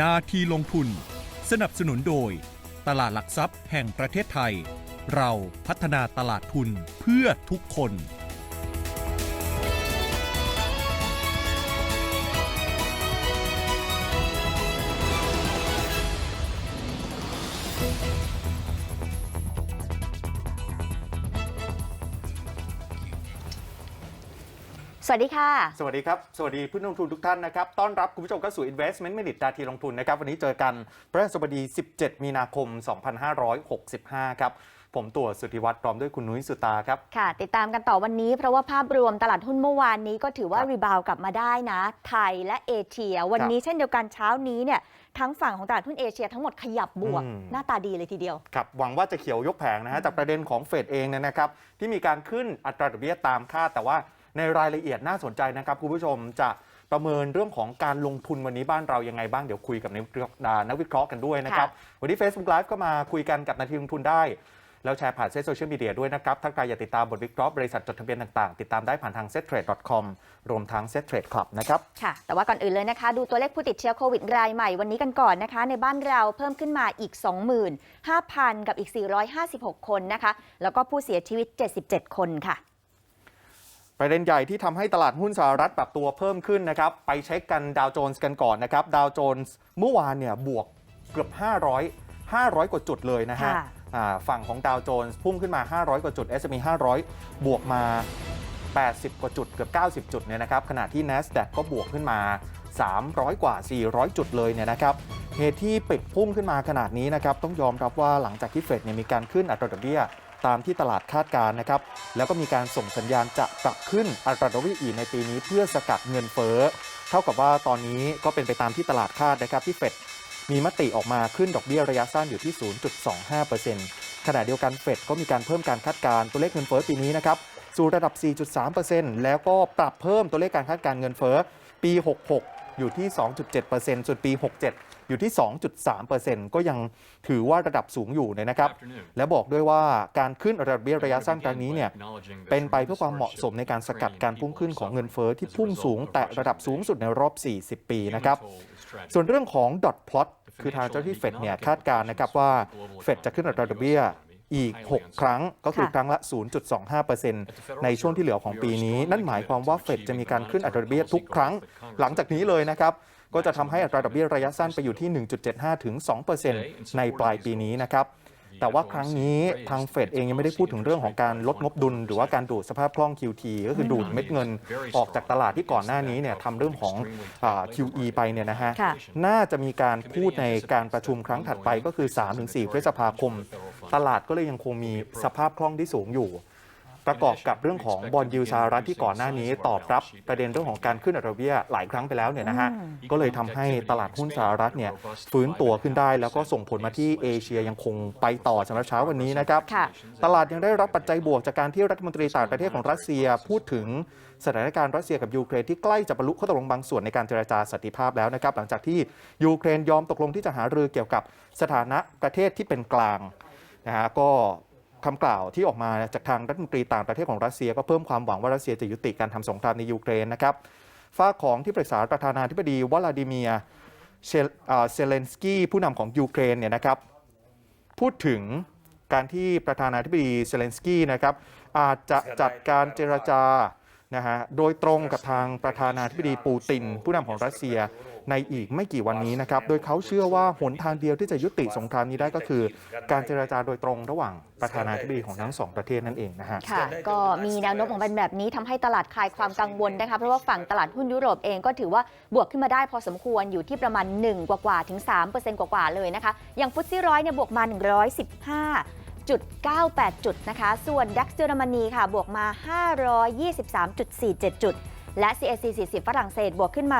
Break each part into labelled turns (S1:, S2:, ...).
S1: นาทีลงทุน สนับสนุนโดย ตลาดหลักทรัพย์แห่งประเทศไทย เราพัฒนาตลาดทุนเพื่อทุกคน
S2: สวัสดีค่ะ
S3: สวัสดีครับ สวัสดีผู้ลงทุนทุกท่านนะครับ ต้อนรับคุณผู้ชมเข้าสู่ Investment Minute นาทีลงทุนนะครับ วันนี้เจอกันพฤหัสบดี 17 มีนาคม 2565 ครับ ผมตัวสุทธิวัฒน์พร้อมด้วยคุณนุ้ยสุตาครับ
S2: ค่ะ ติดตามกันต่อวันนี้เพราะว่าภาพรวมตลาดหุ้นเมื่อวานนี้ก็ถือว่า
S3: ครับ
S2: รีบาวกลับมาได้นะ ไทยและเอเชีย วันนี้เช่นเดียวกันเช้านี้เนี่ยทั้งฝั่งของตลาดหุ้นเอเชียทั้งหมดขยับบวก
S3: อืม
S2: หน้าตาดีเลยทีเดียว
S3: ครับหวังว่าจะเขียวยกแผงนะฮะจากประเด็นของเฟดเองเนี่ยนะครับที่มีการขึ้นอัตราดอกเบี้ยตามคาดแต่ว่า ในรายละเอียดน่าสนใจนะครับคุณผู้ชมจะประเมินเรื่องของการลงทุนวันนี้บ้านเรายังไงบ้าง เดี๋ยวคุยกับนักวิเคราะห์อ่านักวิเคราะห์กันด้วยนะครับ วันนี้ Facebook Live ก็มาคุยกันกับนาทีลงทุนได้ แล้วแชร์ผ่านเซ็ตโซเชียลมีเดียด้วยนะครับ ถ้าใครอยากติดตามบทวิเคราะห์บริษัทจดทะเบียนต่างๆ ติดตามได้ผ่านทาง settrade.com รวมทั้ง settrade club นะครับ
S2: ค่ะ แต่ว่าก่อนอื่นเลยนะคะ ดูตัวเลขผู้ติดเชื้อโควิดรายใหม่วันนี้กันก่อนนะคะ ในบ้านเราเพิ่มขึ้นมาอีก 25,000 กับอีก 456 คนนะคะ แล้วก็ผู้เสียชีวิต 77 คนค่ะ
S3: ประเด็นใหญ่ที่ทำให้ตลาดหุ้นสหรัฐปรับตัวเพิ่มขึ้นนะครับ ไปเช็คกันดาวโจนส์กันก่อนนะครับ ดาวโจนส์เมื่อวานเนี่ยบวกเกือบ 500 500 กว่าจุดเลยนะฮะ
S2: ค่ะ
S3: อ่าฝั่งของดาวโจนส์พุ่งขึ้นมา 500 กว่าจุด S&P 500 บวกมา 80 กว่าจุด เกือบ 90 จุดเนี่ยนะครับ ขณะที่ NASDAQ ก็บวกขึ้นมา 300 กว่า 400 จุดเลยเนี่ยนะครับ เหตุที่ปิดพุ่งขึ้นมาขนาดนี้นะครับ ต้องยอมรับว่าหลังจากที่เฟดเนี่ยมีการขึ้นอัตราดอกเบี้ย ตามที่ตลาดคาดการ์นะครับ แล้วก็มีการส่งสัญญาณจะปรับขึ้นอัตราดอกเบี้ยอีกในปีนี้เพื่อสกัดเงินเฟ้อ เท่ากับว่าตอนนี้ก็เป็นไปตามที่ตลาดคาดนะครับที่เฟดมีมติออกมาขึ้นดอกเบี้ยระยะสั้นอยู่ที่ 0.25%ขณะเดียวกันเฟดก็มีการเพิ่มการคาดการ์ตัวเลขเงินเฟ้อปีนี้นะครับสู่ระดับ 4.3%แล้วก็ปรับเพิ่มตัวเลขการคาดการเงินเฟ้อปี 66 อยู่ที่ 2.7%ส่วนปี 67 อยู่ที่ 2.3%ก็ยังถือว่าระดับสูงอยู่เนี่ยนะครับ และบอกด้วยว่าการขึ้นอัตราดอกเบี้ยระยะสั้นครั้งนี้เนี่ยเป็นไปเพื่อความเหมาะสมในการสกัดการพุ่งขึ้นของเงินเฟ้อที่พุ่งสูง แตะระดับสูงสุดในรอบ 40 ปีนะครับส่วนเรื่องของ dot plot คือทางเจ้าที่เฟดเนี่ยคาดการณ์นะครับว่าเฟดจะขึ้นอัตราดอกเบี้ย อีก 6 ครั้งก็คือ
S2: ค่ะ
S3: ครั้งละ 0.25%ในช่วงที่เหลือของปีนี้ นั่นหมายความว่าเฟดจะมีการขึ้นอัตราดอกเบี้ยทุกครั้ง หลังจากนี้เลยนะครับ ก็จะทำให้อัตราดอกเบี้ยระยะสั้นไปอยู่ที่ 1.75 ถึง 2%ในปลายปีนี้นะครับแต่ว่าครั้งนี้ทางเฟดเองยังไม่ได้พูดถึงเรื่องของการลดงบดุล หรือว่าการดูดสภาพคล่อง QT ก็คือดูดเม็ดเงินออกจากตลาดที่ก่อนหน้านี้เนี่ยทำเรื่องของอา QE ไปเนี่ยนะฮะ
S2: ค่ะ
S3: น่าจะมีการพูดในการประชุมครั้งถัดไปก็คือ 3-4 พฤษภาคม ตลาดก็เลยยังคงมีสภาพคล่องที่สูงอยู่ ประกอบกับเรื่องของบอลยูสหรัฐที่ก่อนหน้านี้ตอบรับประเด็นเรื่องของการขึ้นอัตราดอกเบี้ยหลายครั้งไปแล้วเนี่ยนะฮะ
S2: อืม
S3: ก็เลยทำให้ตลาดหุ้นสหรัฐเนี่ยฟื้นตัวขึ้นได้ แล้วก็ส่งผลมาที่เอเชียยังคงไปต่อสำหรับเช้าวันนี้นะครับ
S2: ค่ะ
S3: ตลาดยังได้รับปัจจัยบวกจากการที่รัฐมนตรีต่างประเทศของรัสเซียพูดถึงสถานการณ์รัสเซียกับยูเครนที่ใกล้จะบรรลุข้อตกลงบางส่วนในการเจรจาสันติภาพแล้วนะครับ หลังจากที่ยูเครนยอมตกลงที่จะหารือเกี่ยวกับสถานะประเทศที่เป็นกลาง นะฮะก็คำกล่าวที่ออกมาจากทางรัฐมนตรีต่างประเทศของรัสเซียก็เพิ่มความหวังว่ารัสเซียจะยุติการทำสงครามในยูเครนนะครับฝ้าของที่ปรึกษาประธานาธิบดีวลาดิเมียเชลอ่าเซเลนสกี้ผู้นำของยูเครนเนี่ยนะครับพูดถึงการที่ประธานาธิบดีเซเลนสกี้นะครับอาจจะจัดการเจรจา นะฮะโดยตรงกับทางประธานาธิบดีปูติน ผู้นำของรัสเซียในอีกไม่กี่วันนี้นะครับ โดยเขาเชื่อว่าหนทางเดียวที่จะยุติสงครามนี้ได้ก็คือ การเจรจาโดยตรงระหว่างประธานาธิบดีของทั้งสองประเทศนั่นเองนะฮะ
S2: ค่ะก็มีแนวโน้มของเป็นแบบนี้ทำให้ตลาดคลายความกังวลนะคะเพราะว่าฝั่งตลาดหุ้นยุโรปเองก็ถือว่าบวกขึ้นมาได้พอสมควรอยู่ที่ประมาณ 1 กว่าๆถึง3%กว่าๆเลยนะคะอย่างฟุตซี่ร้อยเนี่ยบวกมา 115 จุด98 จุดนะคะ ส่วนดัคเยอรมนีค่ะ บวกมา 523.47 จุด และ CAC 40 ฝรั่งเศส บวกขึ้นมา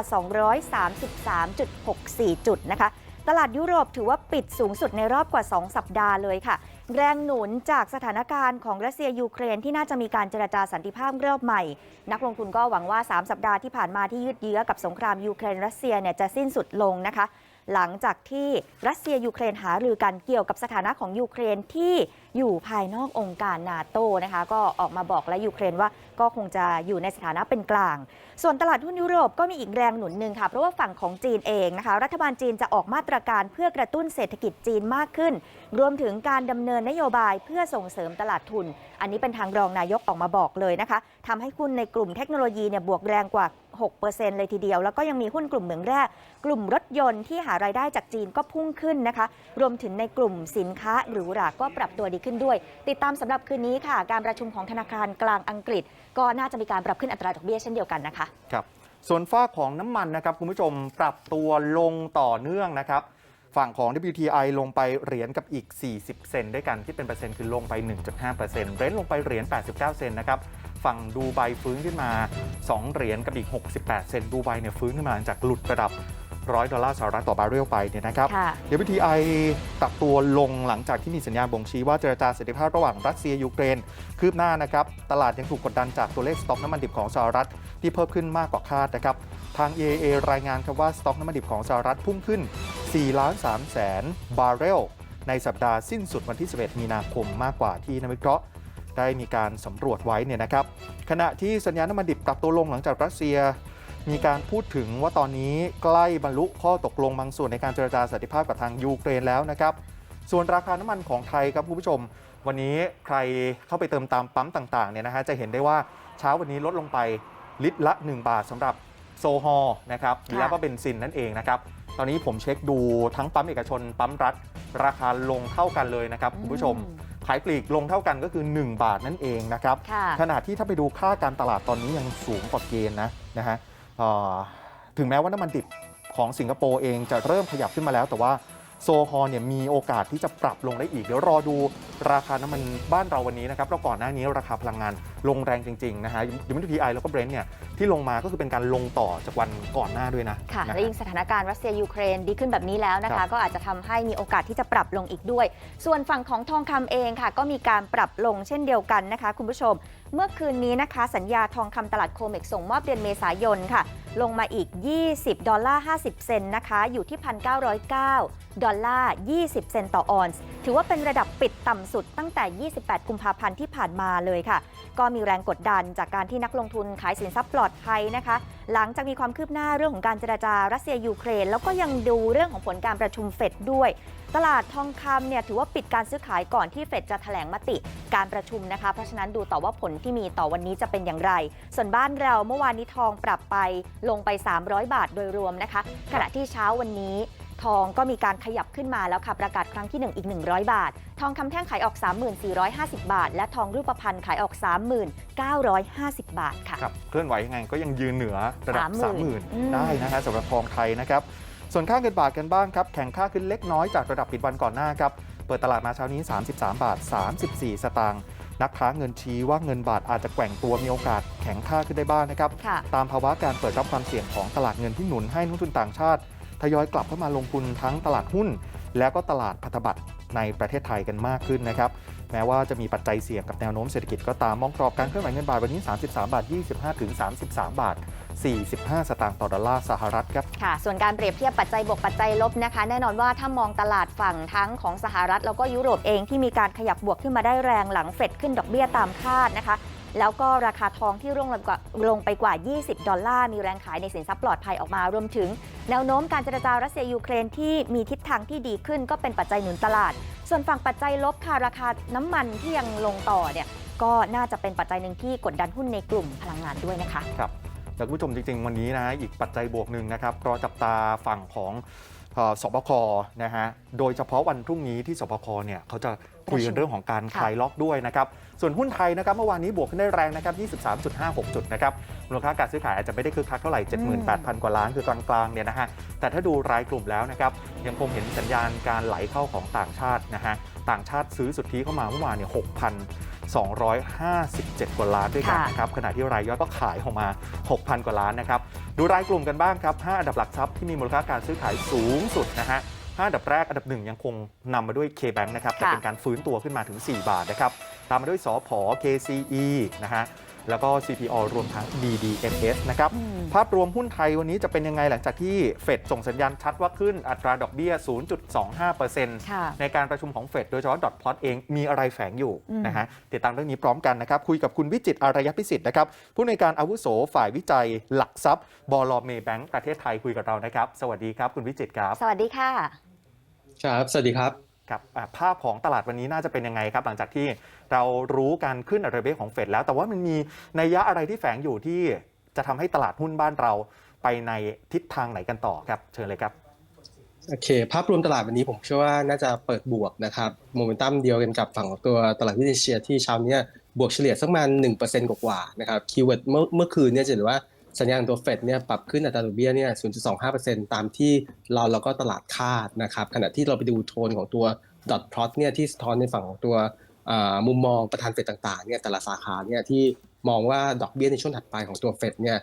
S2: 233.64 จุดนะคะ ตลาดยุโรปถือว่าปิดสูงสุดในรอบกว่า 2 สัปดาห์เลยค่ะ แรงหนุนจากสถานการณ์ของรัสเซียยูเครนที่น่าจะมีการเจรจาสันติภาพรอบใหม่ นักลงทุนก็หวังว่า 3 สัปดาห์ที่ผ่านมาที่ยืดเยื้อกับสงครามยูเครนรัสเซียเนี่ยจะสิ้นสุดลงนะคะ หลังจากที่รัสเซียยูเครนหารือกันเกี่ยวกับสถานะของยูเครนที่อยู่ภายนอกองค์การนาโตนะคะก็ออกมาบอกและยูเครนว่าก็คงจะอยู่ในสถานะเป็นกลาง ส่วนตลาดหุ้นยุโรปก็มีอีกแรงหนุนหนึ่งค่ะ เพราะว่าฝั่งของจีนเองนะคะ รัฐบาลจีนจะออกมาตรการเพื่อกระตุ้นเศรษฐกิจจีนมากขึ้น รวมถึงการดำเนินนโยบายเพื่อส่งเสริมตลาดทุน อันนี้เป็นทางรองนายกออกมาบอกเลยนะคะทำให้หุ้นในกลุ่มเทคโนโลยีเนี่ยบวกแรงกว่า 6%เลยทีเดียว แล้วก็ยังมีหุ้นกลุ่มเหมืองแร่กลุ่มรถยนต์ที่หารายได้จากจีนก็พุ่งขึ้นนะคะ รวมถึงในกลุ่มสินค้าหรูหราก็ปรับตัวดีขึ้นด้วย ติดตามสำหรับคืนนี้ค่ะ การประชุมของธนาคารกลางอังกฤษ ก็น่าจะมีการปรับขึ้นอัตราดอกเบี้ยเช่นเดียวกันนะคะ
S3: ครับส่วนฝ้าของน้ำมันนะครับคุณผู้ชมปรับตัวลงต่อเนื่องนะครับฝั่งของ WTI ลงไปเหรียญกับอีก 40 เซนด้วยกันที่เป็นเปอร์เซ็นต์คือลงไป 1.5%เรนท์ลงไปเหรียญ89 เซนนะครับ ฝั่งดูไบฟื้นขึ้นมา 2 เหรียญกับอีก 68 เซนต์ดูไบเนี่ยฟื้นขึ้นมาหลังจากหลุดระดับ100ดอลลาร์สหรัฐต่อบาร์เรลไปเนี่ยนะครับ
S2: ค่ะ
S3: WTI ปรับตัวลงหลังจากที่มีสัญญาณบ่งชี้ว่าเจรจาเสรีภาพระหว่างรัสเซียยูเครน คืบหน้านะครับ ตลาดยังถูกกดดันจากตัวเลขสต็อกน้ำมันดิบของสหรัฐ ที่เพิ่มขึ้นมากกว่าคาดนะครับ ทาง EAA รายงานครับว่าสต็อกน้ำมันดิบของสหรัฐพุ่งขึ้น4ล้าน3แสนบาร์เรลในสัปดาห์สิ้นสุดวันที่ 11 มีนาคมมากกว่าที่นักวิเคราะห์ ได้มีการสำรวจไว้เนี่ยนะครับ ขณะที่สัญญาณน้ำมันดิบปรับตัวลงหลังจากรัสเซีย มีการพูดถึงว่าตอนนี้ใกล้บรรลุข้อตกลงบางส่วนในการเจรจาสันติภาพกับทางยูเครนแล้วนะครับ ส่วนราคาน้ำมันของไทยครับคุณผู้ชม วันนี้ใครเข้าไปเติมตามปั๊มต่างๆเนี่ยนะฮะจะเห็นได้ว่าเช้าวันนี้ลดลงไปลิตรละ 1 บาทสำหรับโซฮอลนะครับ
S2: ค่ะ
S3: แล้วก็เบนซินนั่นเองนะครับตอนนี้ผมเช็คดูทั้งปั๊มเอกชนปั๊มรัฐ ราคาลงเท่ากันเลยนะครับคุณผู้ชม ขายปลีกลงเท่ากันก็คือ 1 บาทนั่นเองนะครับ
S2: ค่ะ
S3: ขณะที่ถ้าไปดูค่าการตลาดตอนนี้ยังสูงกว่าเกณฑ์นะนะฮะเอ่อถึงแม้ว่าน้ำมันดิบของสิงคโปร์เองจะเริ่มขยับขึ้นมาแล้วแต่ว่า โซฮอลเนี่ยมีโอกาสที่จะปรับลงได้อีก เดี๋ยวรอดูราคาน้ำมันบ้านเราวันนี้นะครับแล้วก่อนหน้านี้ราคาพลังงานลงแรงจริงๆนะฮะยูมิทีไอแล้วก็เบรนท์เนี่ยที่ลงมาก็คือเป็นการลงต่อจากวันก่อนหน้าด้วยนะ
S2: ค่ะ
S3: นะ
S2: และยิ่งสถานการณ์รัสเซียยูเครนดีขึ้นแบบนี้แล้วนะ
S3: ครั
S2: คะ
S3: บ
S2: ก็อาจจะทำให้มีโอกาสที่จะปรับลงอีกด้วย ส่วนฝั่งของทองคำเองค่ะ ก็มีการปรับลงเช่นเดียวกันนะคะ คุณผู้ชมเมื่อคืนนี้นะคะ สัญญาทองคำตลาดโคเมกส่งมอบเดือนเมษายนค่ะ ลงมาอีก 20 ดอลลาร์ 50 เซนต์นะคะ อยู่ที่ 1,909 ดอลลาร์ 20 เซนต์ต่อออนซ์ ถือว่าเป็นระดับปิดต่ำสุดตั้งแต่ 28 กุมภาพันธ์ที่ผ่านมาเลยค่ะ ก็มีแรงกดดันจากการที่นักลงทุนขายสินทรัพย์ปลอดภัยนะคะ หลังจากมีความคืบหน้าเรื่องของการเจราจารัสเซียยูเครน แล้วก็ยังดูเรื่องของผลการประชุมเฟดด้วย ตลาดทองคำเนี่ยถือว่าปิดการซื้อขายก่อนที่เฟดจะแถลงมติการประชุมนะคะ เพราะฉะนั้นดูต่อว่าผลที่มีต่อวันนี้จะเป็นอย่างไร ส่วนบ้านเราเมื่อวานนี้ทองปรับไปลงไป 300 บาทโดยรวมนะคะ ขณะที่เช้าวันนี้ ทองก็มีการขยับขึ้นมาแล้วค่ะ ประกาศครั้งที่ 1 อีก 100 บาท ทองคำแท่งขายออก 3450 บาท และทองรูปพรรณขายออก 3950 บาทค่ะ
S3: ครับเคลื่อนไหวยังไงก็ยังยืนเหนือระดับ
S2: 30,000อืม
S3: 30,000ได้นะฮะสำหรับทองไทยนะครับ ส่วนค่าเงินบาทกันบ้างครับ แข่งค่าขึ้นเล็กน้อยจากระดับปิดวันก่อนหน้าครับ เปิดตลาดมาเช้านี้ 33 บาท 34 สตางค์นักค้าเงินชี้ว่าเงินบาทอาจจะแกว่งตัวมีโอกาสแข็งค่าขึ้นได้บ้างนะครับ
S2: ค่ะ
S3: ตามภาวะการเปิดรับความเสี่ยงของตลาดเงินที่หนุนให้นักลงทุนต่างชาติ ทยอยกลับเข้ามาลงทุนทั้งตลาดหุ้น แล้วก็ตลาดพันธบัตรในประเทศไทยกันมากขึ้นนะครับแม้ว่าจะมีปัจจัยเสี่ยงกับแนวโน้มเศรษฐกิจก็ตามมองกรอบการเคลื่อนไหวเงินบาทวันนี้ 33 บาท 25 ถึง 33 บาท 45 สตางค์ต่อดอลลาร์สหรัฐครับ
S2: ค่ะ ส่วนการเปรียบเทียบปัจจัยบวกปัจจัยลบนะคะ แน่นอนว่าถ้ามองตลาดฝั่งทั้งของสหรัฐ แล้วก็ยุโรปเองที่มีการขยับบวกขึ้นมาได้แรงหลังเฟดขึ้นดอกเบี้ยตามคาดนะคะ แล้วก็ราคาทองที่ร่วงลงกว่าลงไปกว่า 20 ดอลลาร์ มีแรงขายในสินทรัพย์ปลอดภัยออกมารวมถึง แนวโน้มการเจรจารัสเซียยูเครนที่มีทิศทางที่ดีขึ้นก็เป็นปัจจัยหนุนตลาด ส่วนฝั่งปัจจัยลบค่ะราคาน้ำมันที่ยังลงต่อเนี่ยก็น่าจะเป็นปัจจัยหนึ่งที่กดดันหุ้นในกลุ่มพลังงานด้วยนะคะ
S3: ครับแต่คุณผู้ชมจริง ๆ วันนี้นะอีกปัจจัยบวกหนึ่งนะครับรอจับตาฝั่งของ สบคนะฮะโดยเฉพาะวันพรุ่งนี้ที่สบคเนี่ยเขาจะคุยกันเรื่องของการ
S2: ค่ะ
S3: คลายล็อกด้วยนะครับส่วนหุ้นไทยนะครับเมื่อวานนี้บวกขึ้นได้แรงนะครับ 23.56 จุดนะครับมูลค่าการซื้อขายอาจจะไม่ได้คึกคักเท่าไหร่ 78,000 กว่าล้านคือกลางๆเนี่ยนะฮะแต่ถ้าดูรายกลุ่มแล้วนะครับยังคงเห็นสัญญาณการไหลเข้าของต่างชาตินะฮะ ต่างชาติซื้อสุทธิเข้ามาเมื่อวานเนี่ย6,257 กว่าล้านด้วยกัน
S2: ค่ะ
S3: นะครับขณะที่รายย่อยก็ขายออกมา 6,000 กว่าล้านนะครับดูรายกลุ่มกันบ้างครับ5อันดับหลักทรัพย์ที่มีมูลค่าการซื้อขายสูงสุดนะฮะ5อันดับแรกอันดับหนึ่งยังคงนำมาด้วย K-Bank นะครับแต่
S2: ค่ะ
S3: เป็นการฟื้นตัวขึ้นมาถึง 4 บาทนะครับตามมาด้วยสอพอ KCE นะฮะ แล้วก็ CPO รวมทั้ง DDMS นะครับ
S2: อืม
S3: ภาพรวมหุ้นไทยวันนี้จะเป็นยังไงหลังจากที่เฟดส่งสัญญาณชัดว่าขึ้นอัตราดอกเบี้ย 0.25%
S2: ค่ะ
S3: ในการประชุมของเฟดโดยเฉพาะดอทพลอตเองมีอะไรแฝงอยู่
S2: อืม
S3: นะฮะติดตามเรื่องนี้พร้อมกันนะครับ คุยกับคุณวิจิตรอารยพิสิทธิ์นะครับผู้ในวยการอาวุโสฝ่ายวิจัยหลักทรัพย์บลเมแบงก์ประเทศไทยคุยกับเรานะครับ สวัสดีครับ คุณวิจิตรครับ
S2: สวัสดีค่ะ
S4: ครับสวัสดีครับ
S3: ครับภาพของตลาดวันนี้น่าจะเป็นยังไงครับ หลังจากที่เรารู้การขึ้นอัตราเบี้ยของเฟดแล้ว แต่ว่ามันมีนัยยะอะไรที่แฝงอยู่ที่จะทำให้ตลาดหุ้นบ้านเราไปในทิศทางไหนกันต่อครับ เชิญเลยครับ
S4: โอเค ภาพรวมตลาดวันนี้ผมเชื่อว่าน่าจะเปิดบวกนะครับโมเมนตัมเดียวกันกับฝั่งของตัวตลาดหุ้นเอเชียที่เช้าเนี้ยบวกเฉลี่ยสักประมาณ1%กว่าๆนะครับคีย์เวิร์ดเมื่อเมื่อคืนเนี่ยจะเห็นว่า สัญญาณตัวเฟดเนี่ยปรับขึ้นอัตราดอกเบี้ยเนี่ย 0.25%ตามที่เราแล้วก็ตลาดคาดนะครับ ขณะที่เราไปดูโทนของตัวดอทพลอตเนี่ยที่สะท้อนในฝั่งของตัวมุมมองประธานเฟดต่างๆเนี่ยแต่ละสาขาเนี่ยที่มองว่าดอกเบี้ยในช่วงถัดไปของตัวเฟดเนี่ย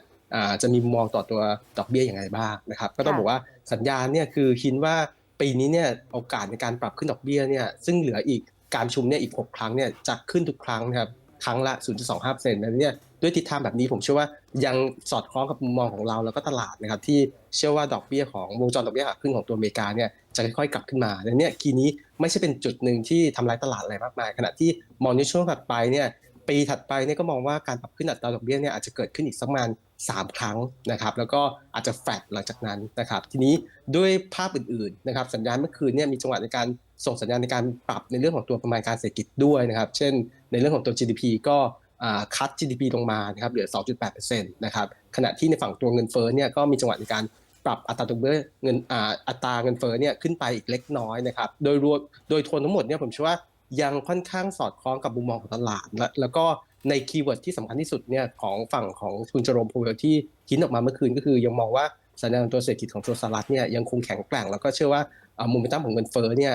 S4: จะมีมุมมองต่อตัวดอกเบี้ยอย่างไรบ้างนะครับ ก็ต้องบอกว่าสัญญาณเนี่ยคือคิดว่าปีนี้เนี่ยโอกาสในการปรับขึ้นดอกเบี้ยเนี่ยซึ่งเหลืออีกการชุมเนี่ยอีก 6 ครั้งเนี่ยจะขึ้นทุกครั้งนะครับครั้งละ 0.25%นั้นเนี่ย ด้วยทิศทางแบบนี้ผมเชื่อว่ายังสอดคล้องกับมุมมองของเราแล้วก็ตลาดนะครับที่เชื่อว่าดอกเบี้ยของวงจรดอกเบี้ยขาขึ้นของตัวอเมริกาเนี่ยจะค่อยๆกลับขึ้นมาดังนั้นเนี่ยคีย์นี้ไม่ใช่เป็นจุดหนึ่งที่ทำลายตลาดอะไรมากมาย ขณะที่มองในช่วงถัดไปเนี่ยปีถัดไปเนี่ยก็มองว่าการปรับขึ้นอัตราดอกเบี้ยเนี่ยอาจจะเกิดขึ้นอีกสักประมาณ3 ครั้งนะครับแล้วก็อาจจะแฟลตหลังจากนั้นนะครับทีนี้ด้วยภาพอื่นๆนะครับสัญญาณเมื่อคืนเนี่ยมีจังหวะในการส่งสัญญาณในการปรับในเรื่องของตัวประมาณการเศรษฐกิจด้วยนะครับเช่น ในเรื่องของตัว GDP ก็ คัด GDP ลงมานะครับเหลือ 2.8%นะครับขณะที่ในฝั่งตัวเงินเฟ้อเนี่ยก็มีจังหวะในการปรับอัตราดอกเบี้ยเงินอัตราเงินเฟ้อเนี่ยขึ้นไปอีกเล็กน้อยนะครับโดยรวมโดยทวนทั้งหมดเนี่ยผมเชื่อว่ายังค่อนข้างสอดคล้องกับมุมมองของตลาด และแล้วก็ในคีย์เวิร์ดที่สำคัญที่สุดเนี่ยของฝั่งของคุณจรมโพเวลที่ทิ้นออกมาเมื่อคืนก็คือยังมองว่าสัญญาณตัวเศรษฐกิจของตัวสหรัฐเนี่ยยังคงแข็งแกร่ง แล้วก็เชื่อว่ามุมเมนตัมของเงินเฟ้อเนี่ย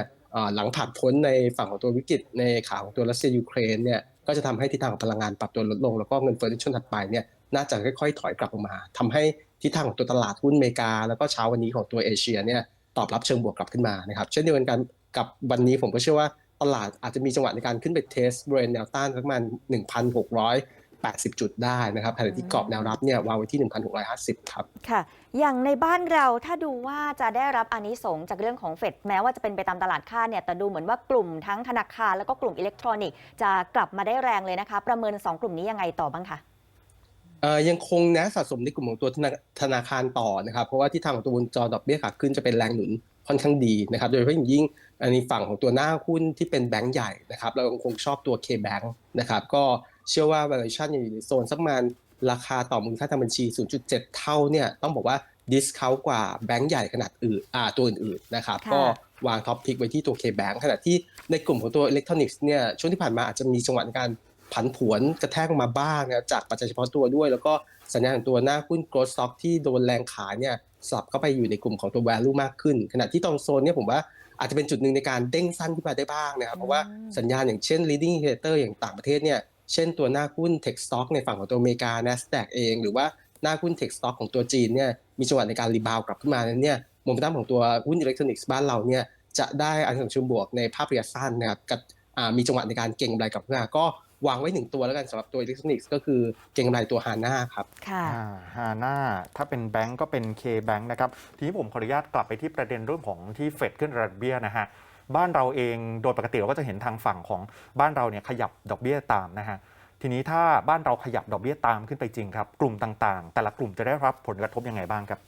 S4: หลังผ่านพ้นในฝั่งของตัววิกฤตในขาของตัวรัสเซียยูเครนเนี่ย ก็จะทำให้ทิศทางของพลังงานปรับตัวลดลง แล้วก็เงินเฟ้อในช่วงถัดไปเนี่ยน่าจะค่อยๆ ถอยกลับมาทำให้ทิศทางของตัวตลาดหุ้นอเมริกา แล้วก็เช้าวันนี้ของตัวเอเชียเนี่ยตอบรับเชิงบวกกลับขึ้นมานะครับเช่นเดียวกันกับวันนี้ผมก็เชื่อว่าตลาดอาจจะมีจังหวะในการขึ้นไปเทสบริเวณแนวต้านประมาณ 1,680 จุดได้นะครับขณะที่กรอบแนวรับเนี่ยวางไว้ที่ 1,650 ครับ
S2: ค่ะ อย่างในบ้านเราถ้าดูว่าจะได้รับอานิสงส์จากเรื่องของเฟดแม้ว่าจะเป็นไปตามตลาดคาดเนี่ยแต่ดูเหมือนว่ากลุ่มทั้งธนาคารแล้วก็กลุ่มอิเล็กทรอนิกส์จะกลับมาได้แรงเลยนะคะ ประเมิน 2 กลุ่มนี้ยังไงต่อบ้างคะ
S4: เอ่อยังคงแนะสะสมในกลุ่มของตัวธนาธนาคารต่อนะครับ เพราะว่าที่ทางของตัววงจรดอกเบี้ยขาขึ้นจะเป็นแรงหนุนค่อนข้างดีนะครับโดยเฉพาะอย่างยิ่งอันนี้ฝั่งของตัวหน้าหุ้นที่เป็นแบงก์ใหญ่นะครับเรายังคงชอบตัว K-Bank นะครับก็ เชื่อว่า valuation ยังอยู่ในโซนสักประมาณราคาต่อมูลค่าทางบัญชี 0.7 เท่าเนี่ยต้องบอกว่า discount กว่าแบงก์ใหญ่ขนาดอื่นอ่าตัวอื่นๆนะครับ
S2: ค่ะ
S4: ก็วางท็อปพิกไว้ที่ตัว K-Bank ขณะที่ในกลุ่มของตัวอิเล็กทรอนิกส์เนี่ยช่วงที่ผ่านมาอาจจะมีจังหวะในการผันผวนกระแทกลงมาบ้างนะครับจากปัจจัยเฉพาะตัวด้วย แล้วก็สัญญาณของตัวหน้าหุ้น growth stock ที่โดนแรงขายเนี่ยสลับเข้าไปอยู่ในกลุ่มของตัว value มากขึ้น ขณะที่ตรงโซนเนี่ยผมว่าอาจจะเป็นจุดหนึ่งในการเด้งสั้นขึ้นมาได้บ้างนะครับเพราะว่าสัญญาณอย่างเช่น leading indicator อย่างต่างประเทศเนี่ย เช่นตัวหน้าหุ้น tech stock ในฝั่งของตัวอเมริกา NASDAQ เอง หรือว่าหน้าหุ้น tech stock ของตัวจีนเนี่ยมีจังหวะในการรีบาวกลับขึ้นมานั้นเนี่ยโมเมนตัมของตัวหุ้นอิเล็กทรอนิกส์บ้านเราเนี่ยจะได้อันสงชุมบวกในภาพระยะสั้นนะครับกับอ่ามีจังหวะในการเก็งกำไรกลับขึ้นมาก็วางไว้หนึ่งตัวแล้วกันสำหรับตัวอิเล็กทรอนิกส์ก็คือเก็งกำไรตัวฮาน่าครับ
S2: ค่ะ
S3: ฮาน่าถ้าเป็นแบงก์ก็เป็น K Bank นะครับ ทีนี้ผมขออนุญาตกลับไปที่ประเด็นเรื่องของที่เฟดขึ้นระดับเบี้ยนะฮะ บ้านเราเองโดยปกติเราก็จะเห็นทางฝั่งของบ้านเราเนี่ยขยับดอกเบี้ยตามนะฮะทีนี้ถ้าบ้านเราขยับดอกเบี้ยตามขึ้นไปจริงครับ กลุ่มต่างๆ แต่ละกลุ่มจะได้รับผลกระทบยังไงบ้างครับ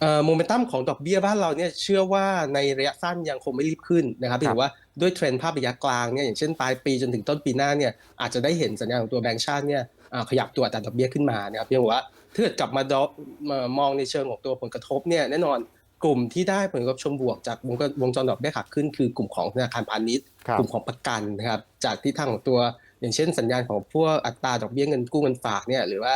S4: เอ่อโมเมนตัมของดอกเบี้ยบ้านเราเนี่ยเชื่อว่าในระยะสั้นยังคงไม่รีบขึ้นนะครับถือว่าด้วยเทรนด์ภาพระยะกลางเนี่ยอย่างเช่นปลายปีจนถึงต้นปีหน้าเนี่ยอาจจะได้เห็นสัญญาณของตัวแบงก์ชาติเนี่ยอ่าขยับตัวอัตราดอกเบี้ยขึ้นมานะครับเพียงแต่ว่าถ้าเกิดกลับมาดอกมามองในเชิงของตัวผลกระทบเนี่ยแน่นอน กลุ่มที่ได้ผลกระทบเชงบวกจากวงวงจรดอกเบี้ยขาขึ้นคือกลุ่มของธนาคารพาณิชย์
S3: ครับ
S4: กลุ่มของประกันนะครับ จากที่ทางของตัวอย่างเช่นสัญญาณของพวกอัตราดอกเบี้ยเงินกู้เงินฝากเนี่ยหรือว่า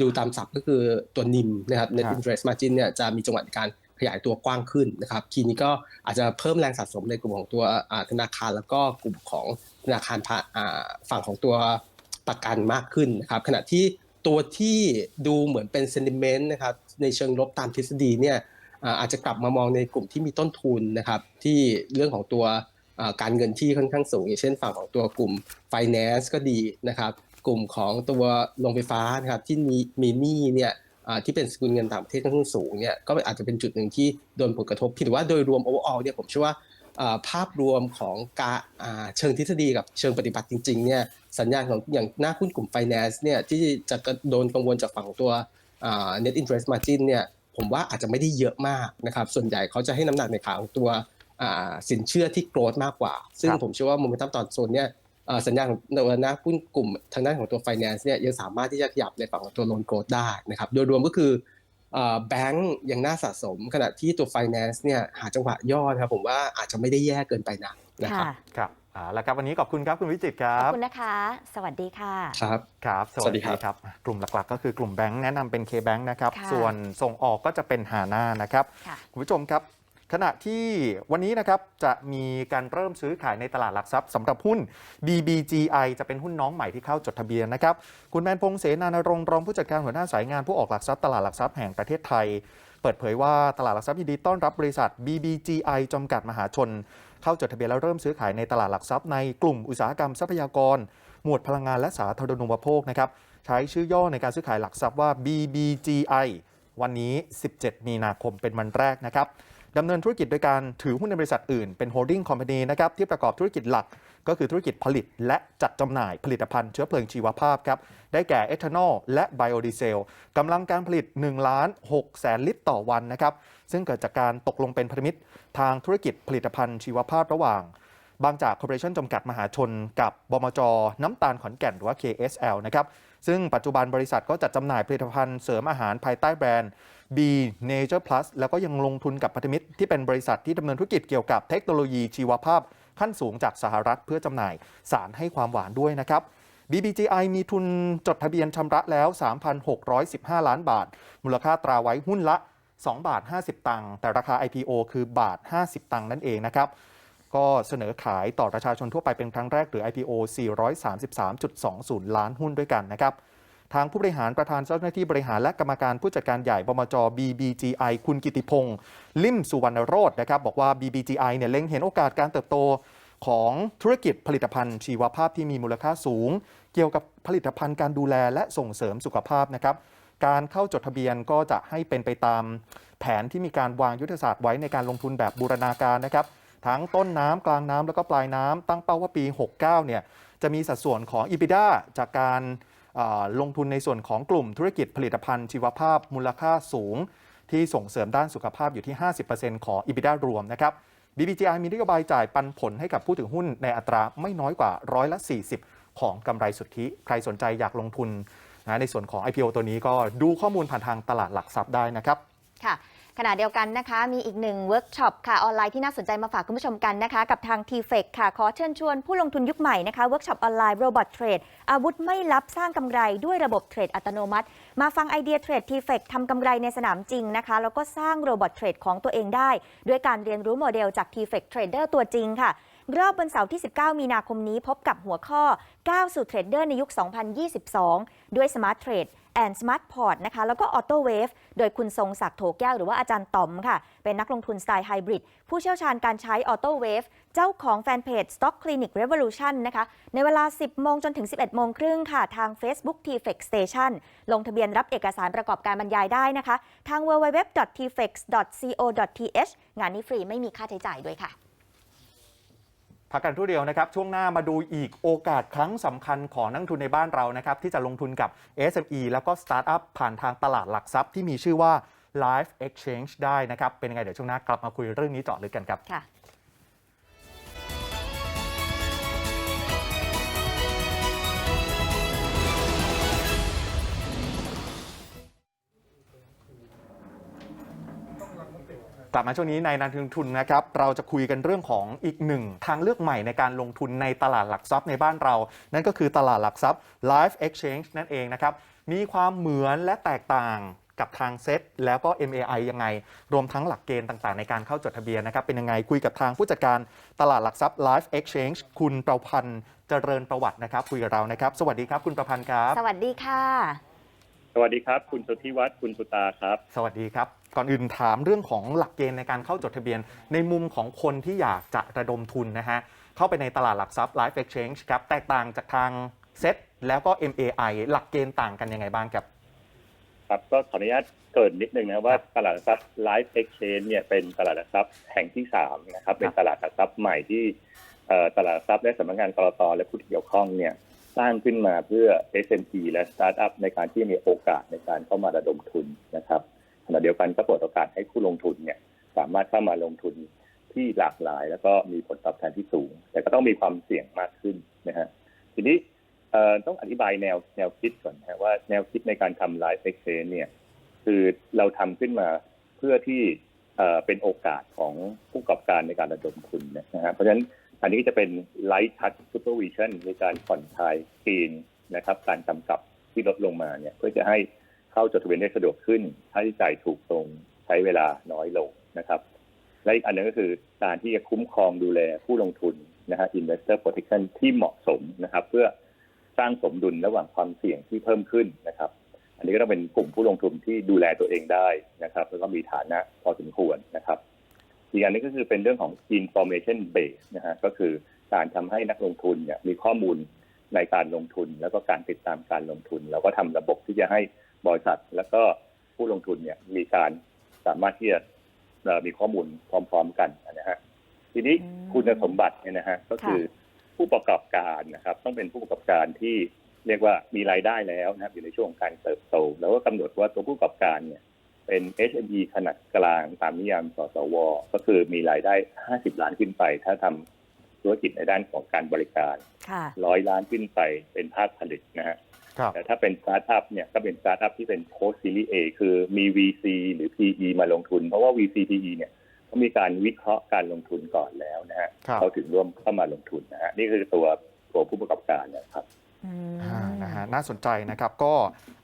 S4: ดูตามศัพท์ก็คือตัวนิมนะครับ net
S3: ครับ
S4: interest margin เนี่ยจะมีจังหวะในการขยายตัวกว้างขึ้นนะครับ ทีนี้ก็อาจจะเพิ่มแรงสะสมในกลุ่มของตัวอ่าธนาคารแล้วก็กลุ่มของธนาคารพาอ่าฝั่งของตัวประกันมากขึ้นนะครับ ขณะที่ตัวที่ดูเหมือนเป็น sentiment นะครับในเชิงลบตามทฤษฎีเนี่ย อาจจะกลับมามองในกลุ่มที่มีต้นทุนนะครับที่เรื่องของตัวการเงินที่ค่อนข้างสูงอย่างเช่นฝั่งของตัวกลุ่ม finance ก็ดีนะครับ กลุ่มของตัวโรงไฟฟ้านะครับที่มีมีหนี้เนี่ยที่เป็นสกุลเงินต่างประเทศค่อนข้างสูงเนี่ยก็อาจจะเป็นจุดหนึ่งที่โดนผลกระทบที่ถือว่าโดยรวม overall เนี่ยผมเชื่อว่าภาพรวมของการเชิงทฤษฎีกับเชิงปฏิบัติจริงๆเนี่ยสัญญาณของอย่างหน้าหุ้นกลุ่ม finance เนี่ยที่จะโดนกังวลจากฝั่งตัว net interest margin เนี่ย ผมว่าอาจจะไม่ได้เยอะมากนะครับส่วนใหญ่เขาจะให้น้ำหนักในขาของตัวอ่าสินเชื่อที่โกรธมากกว่า ซึ่ง
S3: ครับ
S4: ผมเชื่อว่าโมเมนตัมตอนโซนเนี่ยเอ่อสัญญาณของตัวหน้าหุ้นกลุ่มทางด้านของตัว finance เนี่ยยังสามารถที่จะขยับในฝั่งของตัว loan growth ได้นะครับโดยรวมก็คือแบงก์ยังน่าสะสม ขณะที่ตัว finance เนี่ยหาจังหวะย่อนะครับผมว่าอาจจะไม่ได้แย่เกินไปนักนะครับ
S2: ค่ะ
S3: ครับ อ่าแล้วครับวันนี้ขอบคุณครับคุณวิจิตรครั
S2: ขอบบคุณนะคะ สวัสดีค่ะ
S4: ครับ
S3: ครับ
S4: สวัสดีครับ
S3: ครับกลุ่มหลักๆ ก็คือกลุ่มแบงค์แนะนำเป็น K-Bank นะครับ
S2: ค่ะ
S3: ส่วนส่งออกก็จะเป็นหาน่านะครับ
S2: ค่ะ
S3: คุณผู้ชมครับ ขณะที่วันนี้นะครับจะมีการเริ่มซื้อขายในตลาดหลักทรัพย์สำหรับหุ้น BBGI จะเป็นหุ้นน้องใหม่ที่เข้าจดทะเบียนนะครับ คุณแมนพงษ์เสนานรงค์รองผู้จัดการหัวหน้าสายงานผู้ออกหลักทรัพย์ตลาดหลักทรัพย์แห่งประเทศไทย เปิดเผยว่าตลาดหลักทรัพย์ยินดีต้อนรับบริษัท BBGI จำกัดมหาชน เข้าจดทะเบียนแล้วเริ่มซื้อขายในตลาดหลักทรัพย์ในกลุ่มอุตสาหกรรมทรัพยากร หมวดพลังงานและสาธารณูปโภคนะครับใช้ชื่อย่อในการซื้อขายหลักทรัพย์ว่า BBGI วันนี้ 17 มีนาคมเป็นวันแรกนะครับดำเนินธุรกิจโดยการถือหุ้นในบริษัทอื่นเป็นโฮลดิ้งคอมพานีนะครับที่ประกอบธุรกิจหลัก ก็คือธุรกิจผลิตและจัดจำหน่ายผลิตภัณฑ์เชื้อเพลิงชีวภาพครับได้แก่เอทานอลและไบโอดีเซลกำลังการผลิต1ล้าน6แสนลิตรต่อวันนะครับ ซึ่งเกิดจากการตกลงเป็นพันธมิตรทางธุรกิจผลิตภัณฑ์ชีวภาพระหว่าง บางจากคอร์ปอเรชั่นจำกัดมหาชน กับบมจ น้ำตาลขอนแก่นหรือว่า KSL นะครับซึ่งปัจจุบันบริษัทก็จัดจำหน่ายผลิตภัณฑ์เสริมอาหารภายใต้แบรนด์ B Nature Plus แล้วก็ยังลงทุนกับพันธมิตรที่เป็นบริษัทที่ดำเนินธุรกิจเกี่ยวกับเทคโนโลยีชีวภาพขั้นสูงจากสหรัฐเพื่อจำหน่ายสารให้ความหวานด้วยนะครับ BBGI มีทุนจดทะเบียนชำระแล้ว 3,615 ล้านบาท มูลค่าตราไว้หุ้นละ 2 บาท 50 ตังค์แต่ราคา IPO คือบาท 50 ตังค์นั่นเองนะครับ ก็เสนอขายต่อประชาชนทั่วไปเป็นครั้งแรกหรือ IPO 433.20 ล้านหุ้นด้วยกันนะครับ ทางผู้บริหารประธานเจ้าหน้าที่บริหารและกรรมการผู้จัดการใหญ่บมจ BBGI คุณกิติพงศ์ลิมสุวรรณโรจน์นะครับบอกว่า BBGI เนี่ยเล็งเห็นโอกาสการเติบโตของธุรกิจผลิตภัณฑ์ชีวภาพที่มีมูลค่าสูง เกี่ยวกับผลิตภัณฑ์การดูแลและส่งเสริมสุขภาพนะครับ การเข้าจดทะเบียนก็จะให้เป็นไปตามแผนที่มีการวางยุทธศาสตร์ไว้ในการลงทุนแบบบูรณาการนะครับทั้งต้นน้ำกลางน้ำแล้วก็ปลายน้ำตั้งเป้าว่าปี 69 เนี่ยจะมีสัดส่วนของ EBITDA จากการลงทุนในส่วนของกลุ่มธุรกิจผลิตภัณฑ์ชีวภาพมูลค่าสูง ที่ส่งเสริมด้านสุขภาพอยู่ที่ 50%ของ EBITDA รวมนะครับ BBGI มีนโยบายจ่ายปันผลให้กับผู้ถือหุ้นในอัตราไม่น้อยกว่าร้อยละ 40 ของกำไรสุทธิ ใครสนใจอยากลงทุน นะในส่วนของ IPO ตัวนี้ก็ดูข้อมูลผ่านทางตลาดหลักทรัพย์ได้นะครับ
S2: ค่ะขณะเดียวกันนะคะ มีอีกหนึ่งเวิร์กช็อปค่ะ ออนไลน์ที่น่าสนใจมาฝากคุณผู้ชมกันนะคะ กับทาง t f e c ค่ะ ขอเชิญชวนผู้ลงทุนยุคใหม่นะคะเวิร์กช็อปออนไลน์โรบอทเทรดอาวุธไม่ลับสร้างกำไรด้วยระบบเทรดอัตโนมัติ มาฟังไอเดียเทรด t f e c ทำกำไรในสนามจริงนะคะ แล้วก็สร้างโรบอทเทรดของตัวเองได้ ด้วยการเรียนรู้โมเดลจาก t f e c Trader ตัวจริงค่ะ รอบวันเสาร์ที่ 19 มีนาคมนี้พบกับหัวข้อก้าวสู่เทรดเดอร์ในยุค 2022 ด้วย Smart Trade and Smart Port นะคะแล้วก็ Auto Wave โดยคุณทรงศักดิ์โถแก้วหรือว่าอาจารย์ต๋อมค่ะ เป็นนักลงทุนสไตล์ไฮบริดผู้เชี่ยวชาญการใช้ Auto Wave เจ้าของแฟนเพจ Stock Clinic Revolution นะคะ ในเวลา 10 โมงจนถึง 11 โมงครึ่งค่ะ ทาง Facebook t f e x Station ลงทะเบียนรับเอกสารประกอบการบรรยายได้นะคะ ทาง www.tfex.co.th งานนี้ฟรีไม่มีค่าใช้จ่ายด้วยค่ะ
S3: พักกันทุเดียวนะครับ ช่วงหน้ามาดูอีกโอกาสครั้งสำคัญของนักทุนในบ้านเรานะครับ ที่จะลงทุนกับ SME แล้วก็สตาร์ทอัพผ่านทางตลาดหลักทรัพย์ที่มีชื่อว่า Life Exchange ได้นะครับ เป็นยังไงเดี๋ยวช่วงหน้ากลับมาคุยเรื่องนี้เจาะลึกกันครับ กลับมาช่วงนี้ในนันทุนนะครับเราจะคุยกันเรื่องของอีกหนึ่งทางเลือกใหม่ในการลงทุนในตลาดหลักทรัพย์ในบ้านเรา นั่นก็คือตลาดหลักทรัพย์ Live Exchange นั่นเองนะครับมีความเหมือนและแตกต่างกับทางเซ็ตแล้วก็ MAI ยังไง รวมทั้งหลักเกณฑ์ต่างๆ ในการเข้าจดทะเบียนนะครับเป็นยังไงคุยกับทางผู้จัดการตลาดหลักทรัพย์ Live Exchange คุณประพันธ์เจริญประวัตินะครับคุยกับเรานะครับ สวัสดีครับคุณประพันธ์ครับ
S2: สวัสดีค่ะ
S5: สวัสดีครับ คุณสุทธิวัฒน์คุณสุตาครับ
S3: สวัสดีครับ ก่อนอื่นถามเรื่องของหลักเกณฑ์ในการเข้าจดทะเบียน ในมุมของคนที่อยากจะระดมทุนนะฮะเข้าไปในตลาดหลักทรัพย์ Live Exchange ครับแตกต่างจากทางเซ็ตแล้วก็ MAI หลักเกณฑ์ต่างกันยังไงบ้างครับ
S5: ครับก็ขออนุญาตเกรินนิดนึงนะว่าตลาดหลักทรัพย์ Live Exchange เนี่ยเป็นตลาดหลักทรัพย์แห่งที่สามนะครับเป็นตลาดหลักทรัพย์ใหม่ที่เอ่อตลาดหลักทรัพย์และสำนักงานกรตและผู้ที่เกี่ยวข้องเนี่ยสร้างขึ้นมาเพื่อ SME และสตาร์ทอัพในการที่มีโอกาสในการเข้ามาระดมทุนนะครับ ขณะเดียวกันก็เปิดโอกาสให้ผู้ลงทุนเนี่ยสามารถเข้ามาลงทุนที่หลากหลาย แล้วก็มีผลตอบแทนที่สูง แต่ก็ต้องมีความเสี่ยงมากขึ้นนะฮะทีนี้ต้องอธิบายแนวแนวคิดก่อนนะว่าแนวคิดในการทำ Live Exchange เนี่ยคือเราทำขึ้นมาเพื่อที่เป็นโอกาสของผู้ประกอบการในการระดมทุนนะฮะเพราะฉะนั้นอันนี้จะเป็น light touch supervision ในการผ่อนคลายเกณฑ์นะครับ การกำกับที่ลดลงมาเนี่ยเพื่อจะให้ เข้าจดทะเบียนได้สะดวกขึ้นค่าใช้จ่ายถูกตรงใช้เวลาน้อยลงนะครับ และอีกอันหนึงก็คือการที่จะคุ้มครองดูแลผู้ลงทุนนะฮะ investor protection ที่เหมาะสมนะครับ เพื่อสร้างสมดุลระหว่างความเสี่ยงที่เพิ่มขึ้นนะครับ อันนี้ก็ต้องเป็นกลุ่มผู้ลงทุนที่ดูแลตัวเองได้นะครับ แล้วก็มีฐานะพอสมควรนะครับ อีกอันนึงก็คือเป็นเรื่องของ information base นะฮะก็คือการทำให้นักลงทุนเนี่ยมีข้อมูลในการลงทุนแล้วก็การติดตามการลงทุน แล้วก็ทำระบบที่จะให้ บริษัท แล้วก็ผู้ลงทุนเนี่ยมีการสามารถที่จะเอ่อมีข้อมูลพร้อม ๆ กันนะฮะทีนี้
S2: อืม
S5: คุณสมบัติเนี่ยนะฮะก็คือผู้ประกอบการนะครับ ต้องเป็นผู้ประกอบการที่เรียกว่ามีรายได้แล้วนะครับ อยู่ในช่วงของการเติบโต แล้วก็กำหนดว่าตัวผู้ประกอบการเนี่ย เป็น SME ขนาดกลางตามนิยามสสว ก็คือมีรายได้ 50 ล้านขึ้นไป ถ้าทำธุรกิจในด้านของการบริการ
S2: ค่ะ
S5: ร้อยล้านขึ้นไปเป็นภาคผลิตนะฮะ
S3: ครับ
S5: แต่ถ้าเป็นสตาร์ทอัพเนี่ยก็เป็นสตาร์ทอัพที่เป็น post series A คือมี VC หรือ PE มาลงทุน เพราะว่า VC PE เนี่ยเขามีการวิเคราะห์การลงทุนก่อนแล้วนะฮะ
S3: ครับ
S5: เขาถึงร่วมเข้ามาลงทุนนะฮะนี่คือตัวตัวผู้ประกอบการนะครับ
S2: อืม
S3: อ่านะฮะน่าสนใจนะครับก็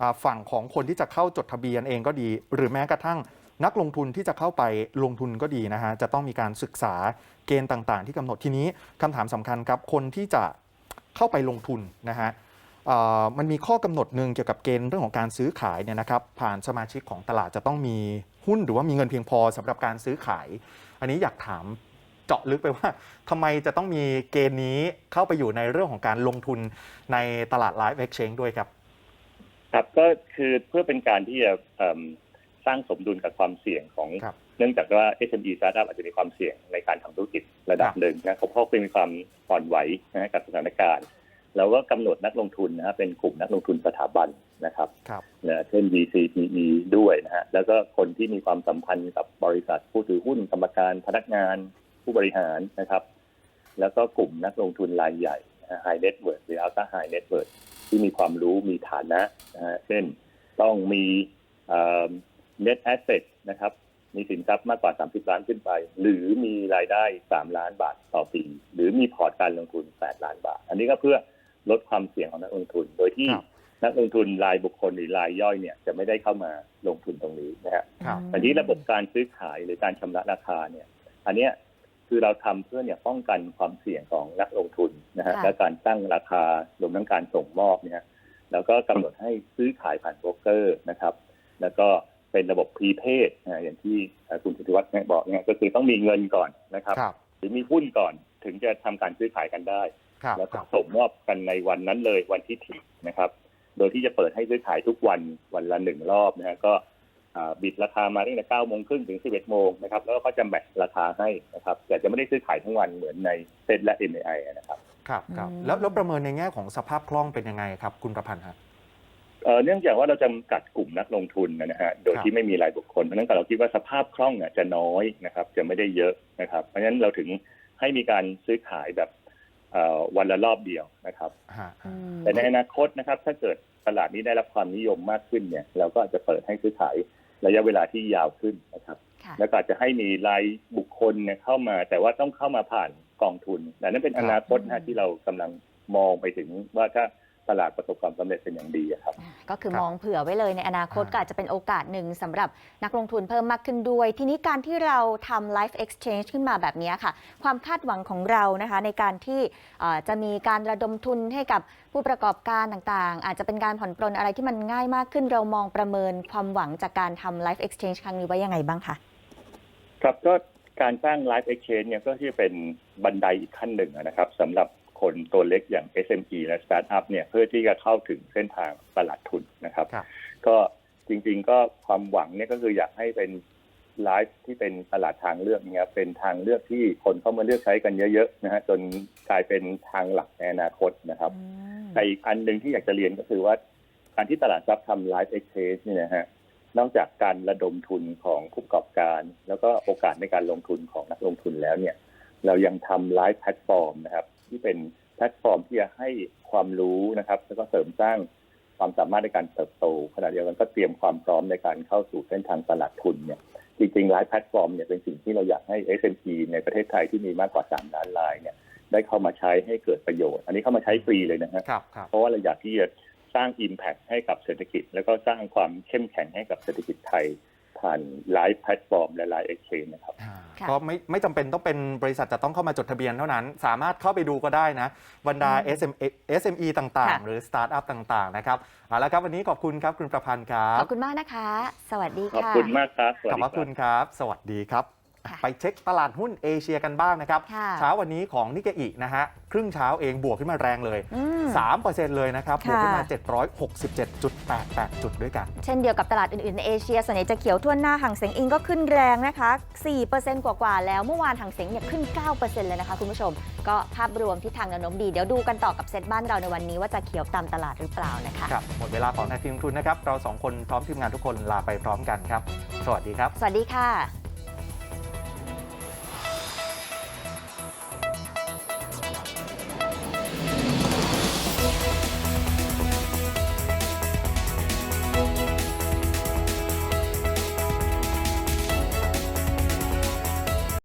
S3: อ่าฝั่งของคนที่จะเข้าจดทะเบียนเองก็ดี หรือแม้กระทั่งนักลงทุนที่จะเข้าไปลงทุนก็ดีนะฮะจะต้องมีการศึกษาเกณฑ์ต่าง ๆ ที่กำหนดทีนี้คำถามสำคัญครับคนที่จะเข้าไปลงทุนนะฮะอ่า มันมีข้อกำหนดหนึ่งเกี่ยวกับเกณฑ์เรื่องของการซื้อขายเนี่ยนะครับผ่านสมาชิกของตลาดจะต้องมีหุ้นหรือว่ามีเงินเพียงพอสำหรับการซื้อขาย อันนี้อยากถามเจาะลึกไปว่าทำไมจะต้องมีเกณฑ์นี้เข้าไปอยู่ในเรื่องของการลงทุนในตลาด Live Exchange ด้วยครับ
S5: ครับก็คือเพื่อเป็นการที่จะเอิ่มสร้างสมดุลกับความเสี่ยงของ
S3: ครับ
S5: เนื่องจากว่า SME startup อาจจะมีความเสี่ยงในการทำธุรกิจระดับ
S3: ครับ
S5: หนึ่งนะเขาเพราะเป็นมีความอ่อนไหวนะฮะกับสถานการณ์ แล้วก็กำหนดนักลงทุนนะฮะเป็นกลุ่มนักลงทุนสถาบันนะครับ
S3: ครับ
S5: นะเช่น VC PE ด้วยนะฮะแล้วก็คนที่มีความสัมพันธ์กับบริษัทผู้ถือหุ้นกรรมการพนักงานผู้บริหารนะครับ แล้วก็กลุ่มนักลงทุนรายใหญ่นะฮะ High Net Worth หรือ Ultra High Net Worth ที่มีความรู้มีฐานะนะฮะเช่นต้องมีเอ่อ net asset นะครับมีสินทรัพย์มากกว่า 30 ล้านขึ้นไป หรือมีรายได้ 3 ล้านบาทต่อปี หรือมีพอร์ตการลงทุน 8 ล้านบาท อันนี้ก็เพื่อ ลดความเสี่ยงของนักลงทุน โดยที่
S3: ครับ
S5: นักลงทุนรายบุคคลหรือรายย่อยเนี่ยจะไม่ได้เข้ามาลงทุนตรงนี้นะฮะ
S3: ครับ
S5: อันนี้ระบบการซื้อขายหรือการชำระราคาเนี่ย อันเนี้ยคือเราทำเพื่อเนี่ยป้องกันความเสี่ยงของนักลงทุนนะฮะ
S2: ค่ะ
S5: และการตั้งราคารวมทั้งการส่งมอบเนี่ยแล้วก็กำหนดให้ซื้อขายผ่านโบรกเกอร์นะครับ แล้วก็เป็นระบบพรีเพดนะอย่างที่เอ่อคุณสุทธิวัฒน์เนี่ยบอกเนี่ยก็คือต้องมีเงินก่อนนะครับ
S3: ครับ
S5: หรือมีหุ้นก่อนถึงจะทำการซื้อขายกันได้
S3: ครับ
S5: แล้ว
S3: ค
S5: ก็
S3: รับ
S5: ส่งมอบกันในวันนั้นเลยวันที่ถินะครับ โดยที่จะเปิดให้ซื้อขายทุกวันวันละหนึ่งรอบนะฮะก็อ่าบิดราคามาตั้งแต่เก้าโมงครึ่งถึงสิบเอ็ดโมงนะครับแล้วก็จะแมทช์ราคาให้นะครับ แต่จะไม่ได้ซื้อขายทั้งวันเหมือนในเซ็ตและ MAI นะครับ
S3: ครับครับ
S2: อืม
S3: แล้วแล้วประเมินในแง่ของสภาพคล่องเป็นยังไงครับ คุณประพันธ์ครับ
S5: เอ่อเนื่องจากว่าเราจำกัดกลุ่มนักลงทุนนะฮะโดย
S3: ครับ
S5: ที่ไม่มีรายบุคคลเพราะฉะนั้นเราคิดว่าสภาพคล่องเนี่ยจะน้อยนะครับ จะไม่ได้เยอะนะครับ เพราะฉะนั้นเราถึงให้มีการซื้อขายแบบเอ่อ วันละรอบเดียวนะครับ
S3: ฮะ
S2: อืม
S5: แต่ในอนาคตนะครับ ถ้าเกิดตลาดนี้ได้รับความนิยมมากขึ้นเนี่ย เราก็อาจจะเปิดให้ซื้อขายระยะเวลาที่ยาวขึ้นนะครับ
S2: ค่ะ
S5: แล้วก็อาจจะให้มีรายบุคคลเนี่ยเข้ามา แต่ว่าต้องเข้ามาผ่านกองทุนแต่นั่นเป็นอนาคต
S2: ครั
S5: นะ
S2: บ
S5: ที่เรากำลังมองไปถึงว่าถ้า ตลาดประสบความสำเร็จเป็นอย่างดีอะครับ
S2: ก็คือ
S3: ครับ
S2: มองเผื่อไว้เลยในอนาคต
S3: อ่า
S2: ก็อาจจะเป็นโอกาสหนึ่งสำหรับนักลงทุนเพิ่มมากขึ้นด้วย ทีนี้การที่เราทำ Life Exchange ขึ้นมาแบบนี้ค่ะ ความคาดหวังของเรานะคะ ในการที่เอ่อจะมีการระดมทุนให้กับผู้ประกอบการต่างๆ อาจจะเป็นการผ่อนปลนอะไรที่มันง่ายมากขึ้น เรามองประเมินความหวังจากการทำ Life Exchange ครั้งนี้ไว้ยังไงบ้างคะ
S5: ครับก็การสร้าง Live Exchange เนี่ยก็ที่เป็นบันไดอีกขั้นหนึ่งอะนะครับสำหรับ คนตัวเล็กอย่าง SME และสตาร์ทอัพเนี่ยเพื่อที่จะเข้าถึงเส้นทางตลาดทุนนะครับ
S3: ครับ
S5: ก็จริงๆก็ความหวังเนี่ยก็คืออยากให้เป็นไลฟ์ที่เป็นตลาดทางเลือกเนี่ยเป็นทางเลือกที่คนเข้ามาเลือกใช้กันเยอะๆนะฮะจนกลายเป็นทางหลักในอนาคตนะครับ
S2: อืม
S5: แต่อีกอันหนึ่งที่อยากจะเรียนก็คือว่า การที่ตลาดทรัพย์ทำไลฟ์เอ็กเ e เนี่ยนะฮะนอกจากการระดมทุนของผู้ประกอบการ แล้วก็โอกาสในการลงทุนของนักลงทุนแล้วเนี่ย เรายังทำไลฟ์แพลตฟอร์มนะครับ ที่เป็นแพลตฟอร์มที่จะให้ความรู้นะครับ แล้วก็เสริมสร้างความสามารถในการเติบโตขณะเดียวกันก็เตรียมความพร้อมในการเข้าสู่เส้นทางตลาดทุนเนี่ยจริงๆไลฟ์แพลตฟอร์มเนี่ยเป็นสิ่งที่เราอยากให้ SME ในประเทศไทยที่มีมากกว่า 3 ล้านรายเนี่ยได้เข้ามาใช้ให้เกิดประโยชน์ อันนี้เข้ามาใช้ฟรีเลยนะฮะ
S3: ครับครับ
S5: เพราะว่าเราอยากที่จะสร้าง Impact ให้กับเศรษฐกิจ แล้วก็สร้างความเข้มแข็งให้กับเศรษฐกิจไทย ผ่านไลฟ์แพลตฟอร์มและไลฟ์เอ็กชแนนะครับ
S2: ค่ะ
S3: ก็ไม่ไม่จำเป็นต้องเป็นบริษัทจะต้องเข้ามาจดทะเบียนเท่านั้น สามารถเข้าไปดูก็ได้นะบรรดา
S2: อืม
S3: SME SME ต่าง
S2: ค่ะ
S3: ๆหรือสตาร์ทอัพต่างๆนะครับเอาละครับวันนี้ขอบคุณครับคุณประพันธ์ครั
S2: ข
S3: บ
S2: อบคุณมากนะคะ สวัสดี
S5: ขอบ
S2: ค่ะ
S5: คุณมากครับสวัส
S3: ขอบ
S5: ดี
S3: พระ
S5: ค
S3: คุ
S5: รับ
S3: ณครับ สวัสดีครับ
S2: ค่ะ
S3: ไปเช็คตลาดหุ้นเอเชียกันบ้างนะครับ
S2: ค่ะ
S3: เช้าวันนี้ของนิกเกอินะฮะ ครึ่งเช้าเองบวกขึ้นมาแรงเลย
S2: อืม
S3: 3%เลยนะครับ บวกขึ้นมา
S2: ค่ะ
S3: 767.88 จุดด้วยกัน
S2: เช่นเดียวกับตลาดอื่นๆ ในเอเชีย ส่วนใหญ่จะเขียวทั่วหน้าห่างเสงอิงก็ขึ้นแรงนะคะ 4%กว่าๆ แล้วเมื่อวานห่างเสงเนี่ยขึ้น 9%เลยนะคะคุณผู้ชม ก็ภาพรวมที่ทางแนวโน้มดี เดี๋ยวดูกันต่อกับเซ็ตบ้านเราในวันนี้ว่าจะเขียวตามตลาดหรือเปล่านะคะ
S3: ครับหมดเวลาของนาทีลงทุนนะครับเราสองคนพร้อมทีมงานทุกคนลาไปพร้อมกันครับ สวัสดีครับ
S2: สวัสดีค่ะ